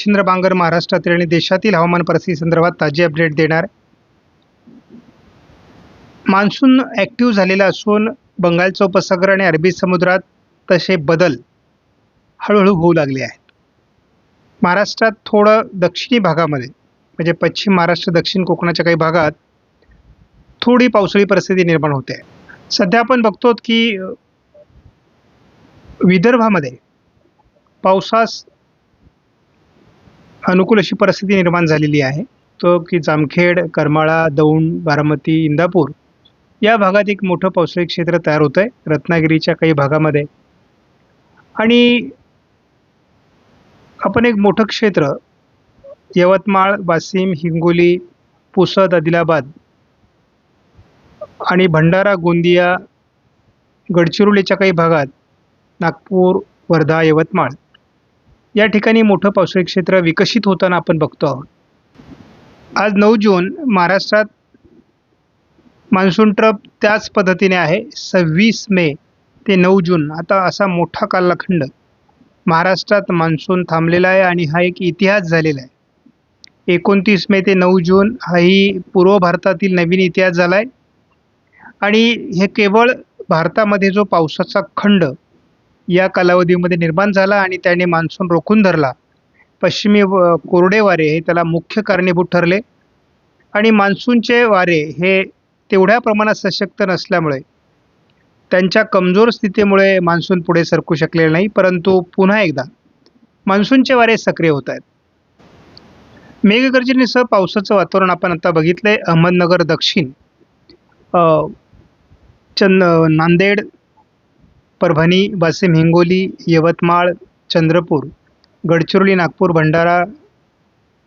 मच्छिंद्र बांगर महाराष्ट्रातील आणि देशातील हवामान परिस्थिती संदर्भात ताजे अपडेट देणार. मान्सून ॲक्टिव्ह झालेला असून बंगालचा उपसागर आणि अरबी समुद्रात तसे बदल हळूहळू होऊ लागले आहेत. महाराष्ट्रात थोडं दक्षिणी भागामध्ये म्हणजे पश्चिम महाराष्ट्र दक्षिण कोकणाच्या काही भागात थोडी पावसाळी परिस्थिती निर्माण होते. आहे सध्या आपण बघतो की विदर्भामध्ये पावसास अनुकूल अशी परिस्थिती निर्माण झालेली आहे. तो की जामखेड करमाळा दौंड बारामती इंदापूर या भागात एक मोठं पावसाळी क्षेत्र तयार होतं आहे रत्नागिरीच्या काही भागामध्ये. आणि आपण एक मोठं क्षेत्र यवतमाळ वाशिम हिंगोली पुसद आदिलाबाद आणि भंडारा गोंदिया गडचिरोलीच्या काही भागात नागपूर वर्धा यवतमाळ या ठिकाणी मोठं पावसाळी क्षेत्र विकसित होताना आपण बघतो आहोत. आज नऊ जून महाराष्ट्रात मान्सून ट्रप त्याच पद्धतीने आहे. सव्वीस मे ते नऊ जून. आता असा मोठा कालखंड महाराष्ट्रात मान्सून थांबलेला आहे आणि हा एक इतिहास झालेला आहे. एकोणतीस मे ते नऊ जून हाही पूर्व भारतातील नवीन इतिहास झाला आहे आणि हे केवळ भारतामध्ये जो पावसाचा खंड या कालावधीमध्ये निर्माण झाला आणि त्याने मान्सून रोखून धरला. पश्चिमी कोरडे वारे हे त्याला मुख्य कारणीभूत ठरले आणि मान्सूनचे वारे हे तेवढ्या प्रमाणात सशक्त नसल्यामुळे त्यांच्या कमजोर स्थितीमुळे मान्सून पुढे सरकू शकलेले नाही परंतु पुन्हा एकदा मान्सूनचे वारे सक्रिय होत आहेत. मेघगर्जनेसह पावसाचं वातावरण आपण आता बघितलंय. अहमदनगर दक्षिण चंद नांदेड परभणी वाशिम हिंगोली यवतमाळ चंद्रपूर गडचिरोली नागपूर भंडारा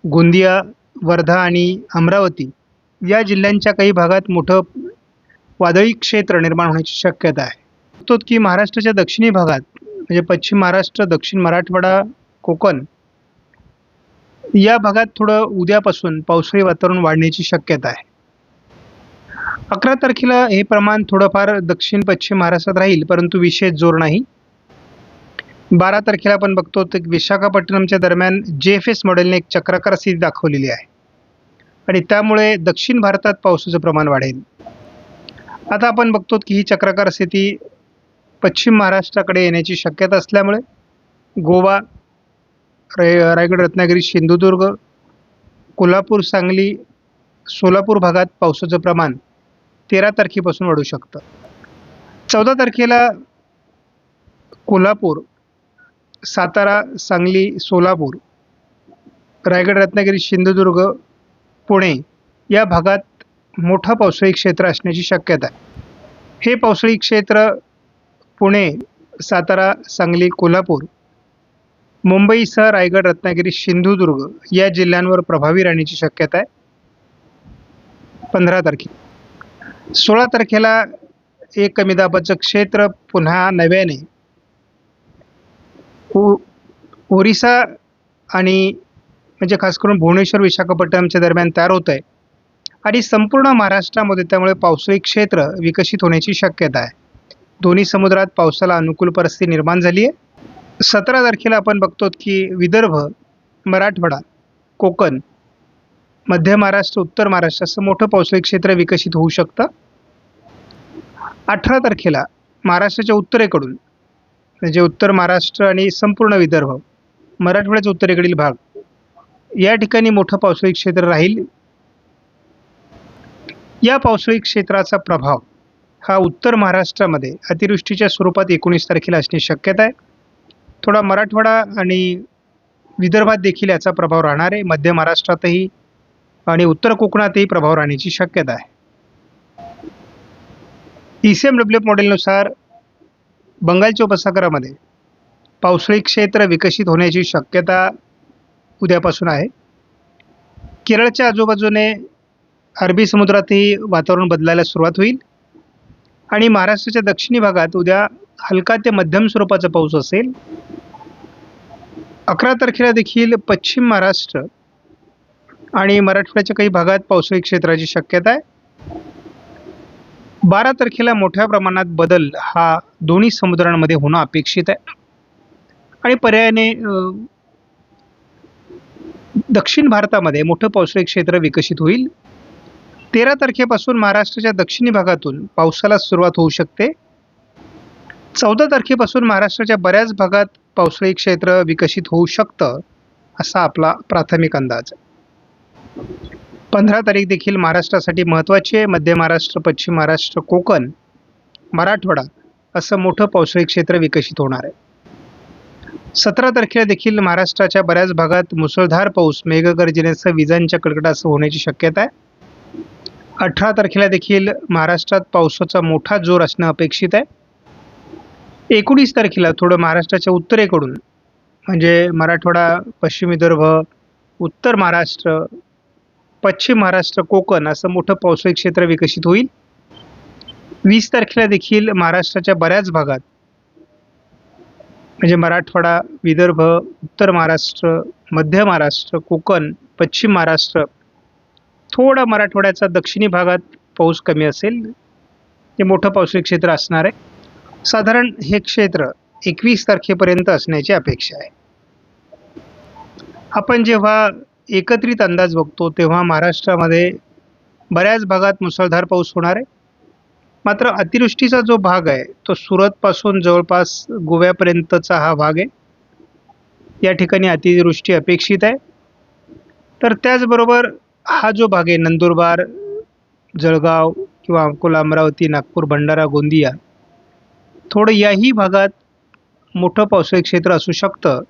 गोंदिया वर्धा आणि अमरावती या जिल्ह्यांच्या काही भागात मोठं वादळी क्षेत्र निर्माण होण्याची शक्यता आहे. तो की महाराष्ट्राच्या दक्षिणी भागात म्हणजे पश्चिम महाराष्ट्र दक्षिण मराठवाडा कोकण या भागात थोडं उद्यापासून पावसाळी वातावरण वाढण्याची शक्यता आहे. अकरा तारखेला हे प्रमाण थोडंफार दक्षिण पश्चिम महाराष्ट्रात राहील परंतु विशेष जोर नाही. बारा तारखेला आपण बघतो तर विशाखापट्टणमच्या दरम्यान जे एफ एस मॉडेलने एक चक्राकार स्थिती दाखवलेली आहे. आणि त्यामुळे दक्षिण भारतात पावसाचं प्रमाण वाढेल. आता आपण बघतो की ही चक्राकार स्थिती पश्चिम महाराष्ट्राकडे येण्याची शक्यता असल्यामुळे गोवा रे रायगड रत्नागिरी सिंधुदुर्ग कोल्हापूर सांगली सोलापूर भागात पावसाचं प्रमाण तेरा तारखेपासून वाढू शकतं. चौदा तारखेला कोल्हापूर सातारा सांगली सोलापूर रायगड रत्नागिरी सिंधुदुर्ग पुणे या भागात मोठं पावसाळी क्षेत्र असण्याची शक्यता आहे. हे पावसाळी क्षेत्र पुणे सातारा सांगली कोल्हापूर मुंबईसह रायगड रत्नागिरी सिंधुदुर्ग या जिल्ह्यांवर प्रभावी राहण्याची शक्यता आहे. पंधरा तारखे. सोळा तारखेला एक कमी दाबाचं क्षेत्र पुन्हा नव्याने. ओरिसा आणि म्हणजे खास करून भुवनेश्वर विशाखापट्टणमच्या दरम्यान तयार होत आहे आणि संपूर्ण महाराष्ट्रामध्ये त्यामुळे पावसाळी क्षेत्र विकसित होण्याची शक्यता आहे. दोन्ही समुद्रात पावसाला अनुकूल परिस्थिती निर्माण झाली आहे सतरा तारखेला आपण बघतो की विदर्भ मराठवाडा कोकण मध्य महाराष्ट्र उत्तर महाराष्ट्र असं मोठं पावसाळी क्षेत्र विकसित होऊ शकतं. अठरा तारखेला महाराष्ट्राच्या उत्तरेकडून म्हणजे उत्तर महाराष्ट्र आणि संपूर्ण विदर्भ मराठवाड्याच्या उत्तरेकडील भाग या ठिकाणी मोठं पावसाळी क्षेत्र राहील. या पावसाळी क्षेत्राचा प्रभाव हा उत्तर महाराष्ट्रामध्ये अतिवृष्टीच्या स्वरूपात एकोणीस तारखेला असण्याची शक्यता आहे. थोडा मराठवाडा आणि विदर्भात देखील याचा प्रभाव राहणार आहे. मध्य महाराष्ट्रातही आणि उत्तर कोकणातही प्रभाव राहण्याची शक्यता आहे. E C M W F मॉडेलनुसार बंगालच्या उपसागरामध्ये पावसाळी क्षेत्र विकसित होण्याची शक्यता उद्यापासून आहे. केरळच्या आजूबाजूने अरबी समुद्रातही वातावरण बदलायला सुरुवात होईल आणि महाराष्ट्राच्या दक्षिणी भागात उद्या हलका ते मध्यम स्वरूपाचा पाऊस असेल. अकरा तारखेला देखील पश्चिम महाराष्ट्र आणि मराठवाड्याच्या काही भागात पावसाळी क्षेत्राची शक्यता आहे. बारा तारखेला मोठ्या प्रमाणात बदल हा दोन्ही समुद्रांमध्ये होणं अपेक्षित आहे. आणि पर्यायाने दक्षिण भारतामध्ये मोठं पावसाळी क्षेत्र विकसित होईल. तेरा तारखेपासून महाराष्ट्राच्या दक्षिणी भागातून पावसाला सुरुवात होऊ शकते. चौदा तारखेपासून महाराष्ट्राच्या बऱ्याच भागात पावसाळी क्षेत्र विकसित होऊ शकतं असा आपला प्राथमिक अंदाज आहे. पंधरा तारीख देखील महाराष्ट्रासाठी महत्त्वाची आहे. मध्य महाराष्ट्र पश्चिम महाराष्ट्र कोकण मराठवाडा असं मोठं पावसाळी क्षेत्र विकसित होणार आहे. सतरा तारखेला देखील महाराष्ट्राच्या बऱ्याच भागात मुसळधार पाऊस मेघगर्जनेसह विजांच्या कडकडासह होण्याची शक्यता आहे. अठरा तारखेला देखील महाराष्ट्रात पावसाचा मोठा जोर असणं अपेक्षित आहे. एकोणीस तारखेला थोडं महाराष्ट्राच्या उत्तरेकडून म्हणजे मराठवाडा पश्चिम विदर्भ उत्तर महाराष्ट्र पश्चिम महाराष्ट्र कोकण असं मोठं पावसाळी क्षेत्र विकसित होईल. वीस तारखेला देखील महाराष्ट्राच्या बऱ्याच भागात म्हणजे मराठवाडा विदर्भ उत्तर महाराष्ट्र मध्य महाराष्ट्र कोकण पश्चिम महाराष्ट्र थोडा मराठवाड्याचा दक्षिणी भागात पाऊस कमी असेल. हे मोठं पावसाळी क्षेत्र असणार आहे. साधारण हे क्षेत्र एकवीस तारखेपर्यंत असण्याची अपेक्षा आहे. आपण जेव्हा एकत्रित अंदाज बघतो तेव्हा महाराष्ट्रामध्ये बऱ्याच भागात मुसळधार पाऊस होणार आहे. मात्र अतिवृष्टीचा जो भाग आहे तो सुरतपासून जवळपास गोव्यापर्यंतचा हा भाग आहे. या ठिकाणी अतिवृष्टी अपेक्षित आहे. तर त्याचबरोबर हा जो भाग आहे नंदुरबार जळगाव किंवा अकोला अमरावती नागपूर भंडारा गोंदिया थोडं याही भागात मोठं पावसाळी क्षेत्र असू शकतं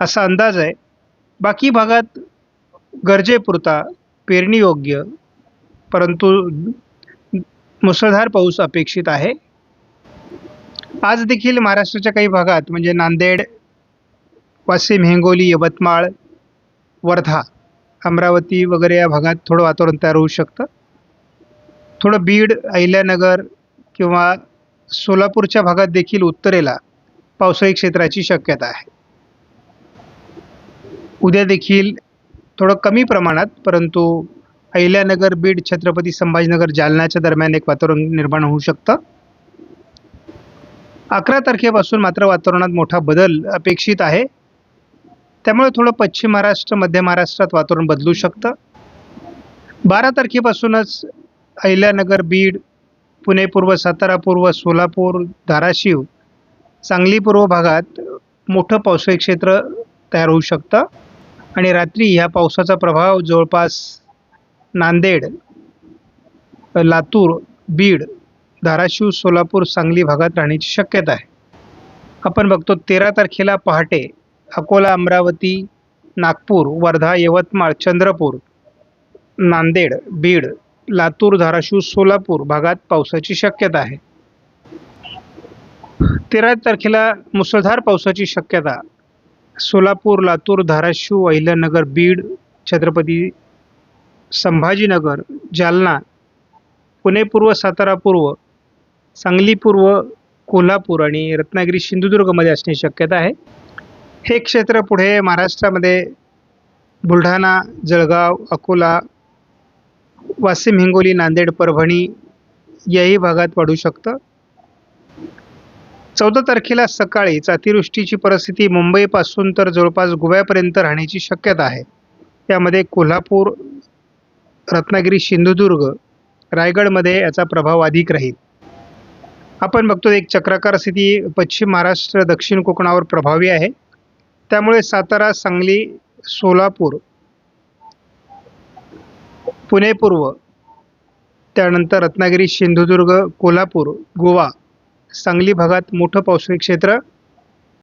असा अंदाज आहे. बाकी भागात गरजेपुरता पेरणीयोग्य परंतु मुसळधार पाऊस अपेक्षित आहे. आज देखील महाराष्ट्राच्या काही भागात म्हणजे नांदेड वाशिम हिंगोली यवतमाळ वर्धा अमरावती वगैरे या भागात थोडं वातावरण तयार होऊ शकतं. थोडं बीड अहिल्यानगर किंवा सोलापूरच्या भागात देखील उत्तरेला पावसाळी क्षेत्राची शक्यता आहे. उद्या देखील थोडं कमी प्रमाणात परंतु अहिल्यानगर बीड छत्रपती संभाजीनगर जालन्याच्या दरम्यान एक वातावरण निर्माण होऊ शकतं. अकरा तारखेपासून मात्र वातावरणात मोठा बदल अपेक्षित आहे. त्यामुळे थोडं पश्चिम महाराष्ट्र मध्य महाराष्ट्रात वातावरण बदलू शकतं. बारा तारखेपासूनच अहिल्यानगर बीड पुणे पूर्व सातारा पूर्व सोलापूर धाराशिव सांगली पूर्व भागात मोठं पावसाळी क्षेत्र तयार होऊ शकतं. आणि रात्री ह्या पावसाचा प्रभाव जवळपास नांदेड लातूर बीड धाराशिव सोलापूर सांगली भागात राहण्याची शक्यता आहे. आपण बघतो तेरा तारखेला पहाटे अकोला अमरावती नागपूर वर्धा यवतमाळ चंद्रपूर नांदेड बीड लातूर धाराशिव सोलापूर भागात पावसाची शक्यता आहे. तेरा तारखेला मुसळधार पावसाची शक्यता सोलापूर लातूर धाराशिव अहिल्यानगर बीड छत्रपती संभाजीनगर जालना पुणे पूर्व सातारा पूर्व सांगली पूर्व कोल्हापूर आणि रत्नागिरी सिंधुदुर्गमध्ये असण्याची शक्यता आहे. हे क्षेत्र पुढे महाराष्ट्रामध्ये बुलढाणा जळगाव अकोला वाशिम हिंगोली नांदेड परभणी याही भागात वाढू शकतं. चौदा तारखेला सकाळीच अतिवृष्टीची परिस्थिती मुंबईपासून तर जवळपास गोव्यापर्यंत राहण्याची शक्यता आहे. त्यामध्ये कोल्हापूर रत्नागिरी सिंधुदुर्ग रायगडमध्ये याचा प्रभाव अधिक राहील. आपण बघतो एक चक्राकार स्थिती पश्चिम महाराष्ट्र दक्षिण कोकणावर प्रभावी आहे. त्यामुळे सातारा सांगली सोलापूर पुणे पूर्व त्यानंतर रत्नागिरी सिंधुदुर्ग कोल्हापूर गोवा सांगली भागात मोठं पावसाळी क्षेत्र